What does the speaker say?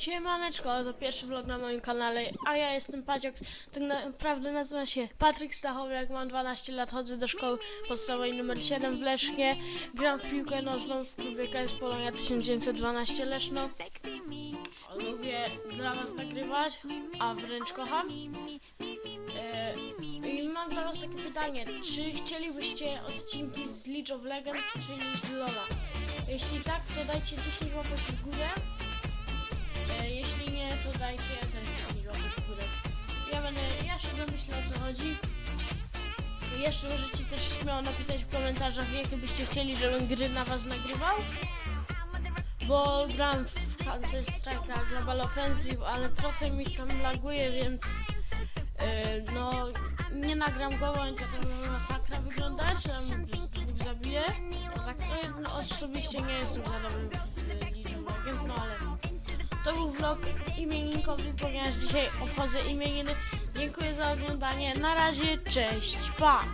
Siemaneczko, to pierwszy vlog na moim kanale, a ja jestem Padziok. Tak naprawdę nazywam się Patryk Stachowiak, mam 12 lat, chodzę do szkoły podstawowej numer 7 w Lesznie. Gram w piłkę nożną w klubie KS Polonia 1912 Leszno. Lubię dla was nagrywać, a wręcz kocham. E, I mam dla was takie pytanie, czy chcielibyście odcinki z League of Legends, czyli z LoL'a? Jeśli tak, to dajcie 10 łapek w górę. E, jeśli nie, to dajcie też 10 łapek w. Ja będę, ja się domyślę o co chodzi. Jeszcze możecie też śmiało napisać w komentarzach, jakie byście chcieli, żebym gry na was nagrywał. Bo gram w Counter Strike'a Global Offensive, ale trochę mi tam laguje, więc e, no nie nagram go, bo to masakra wyglądać, tam dwóch zabiję. Tak, no, osobiście nie jestem za dobry to był vlog imieninkowy, ponieważ dzisiaj obchodzę imieniny. Dziękuję za oglądanie. Na razie, cześć, pa!